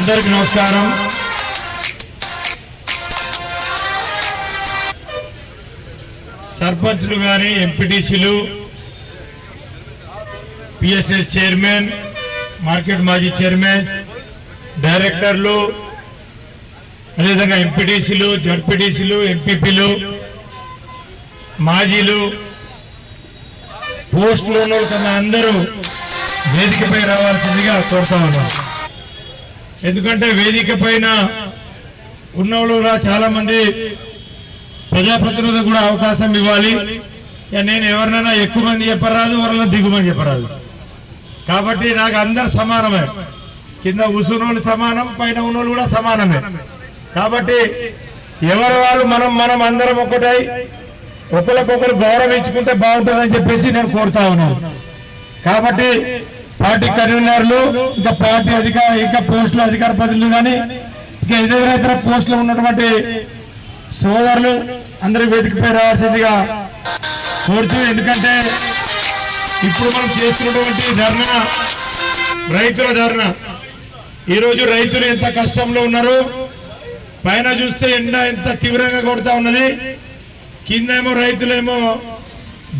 అందరికి నమస్కారం. సర్పంచ్లు కానీ ఎంపీటీసీలు పిఎస్ఎస్ చైర్మన్ మార్కెట్ మాజీ చైర్మన్స్ డైరెక్టర్లు అదేవిధంగా ఎంపీటీసీలు జడ్పీటీసీలు ఎంపీపీలు మాజీలు పోస్టులు ఉన్న అందరూ వేదికపై రావాల్సిందిగా కోరుతా ఉన్నాం. ఎందుకంటే వేదిక పైన ఉన్నవాళ్ళు కూడా చాలా మంది ప్రజాప్రతినిధులు కూడా అవకాశం ఇవ్వాలి. ఇక నేను ఎవరినైనా ఎక్కువ మంది చెప్పరాదు ఎవరైనా దిగుమని చెప్పరాదు. కాబట్టి నాకు అందరు సమానమే. కింద ఉసునోళ్ళు సమానం పైన ఉన్నోళ్ళు కూడా సమానమే. కాబట్టి ఎవరి వాళ్ళు మనం మనం అందరం ఒకటై ఒకరికొకరు గౌరవించుకుంటే బాగుంటుందని చెప్పేసి నేను కోరుతా ఉన్నాను. కాబట్టి పార్టీ కన్వీనర్లు ఇంకా పార్టీ అధికార ఇంకా పోస్టులు అధికార ప్రతినిధులు కానీ ఇంకా ఇతర ఇతర పోస్టులు ఉన్నటువంటి సోదరులు అందరూ వేదికపై రావాల్సిందిగా కోరుతూ ఎందుకంటే ఇప్పుడు మనం చేస్తున్నటువంటి ధర్నా రైతుల ధర్నా. ఈరోజు రైతులు ఎంత కష్టంలో ఉన్నారు పైన చూస్తే ఎండ ఎంత తీవ్రంగా కొడుతూ ఉన్నది కిందేమో రైతులేమో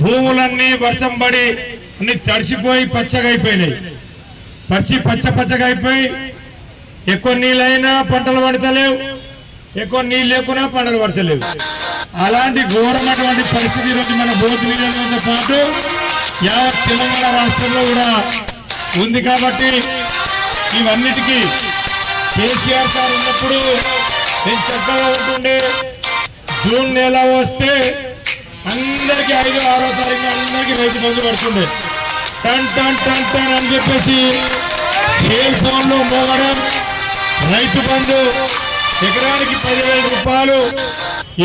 భూములన్నీ వర్షం పడి అన్ని తడిసిపోయి పచ్చగా అయిపోయినాయి పచ్చి పచ్చ పచ్చగా అయిపోయి ఎక్కువ నీళ్ళైనా పంటలు పడతలేవు ఎక్కువ నీళ్ళు లేకున్నా పంటలు పడతలేవు. అలాంటి ఘోరమైనటువంటి పరిస్థితి ఈరోజు మన బోధ నియోజకవర్గంతో పాటు యావత్ తెలంగాణ రాష్ట్రంలో కూడా ఉంది కాబట్టి ఇవన్నిటికీ కేసీఆర్ సార్ ఉన్నప్పుడు నేను చక్కగా ఉంటుండే జూన్ నెల వస్తే నుంచి ఐదు ఆరో తారీఖు అందరికీ రైతు బంధు పడుతుండే టన్ టన్ టన్ టన్ అని చెప్పేసి సెల్ ఫోన్లో మోగడం రైతు బంధు. ఎకరానికి పదివేల రూపాయలు.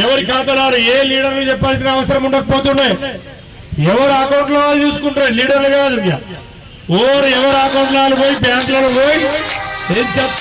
ఎవరి ఖాతాలో ఏ లీడర్లు చెప్పాల్సిన అవసరం ఉండకపోతుండే. ఎవరు అకౌంట్లో వాళ్ళు చూసుకుంటారు? లీడర్లు కాదు ఓరు ఎవరు అకౌంట్లో పోయి బ్యాంకులలో పోయి ఏం చెప్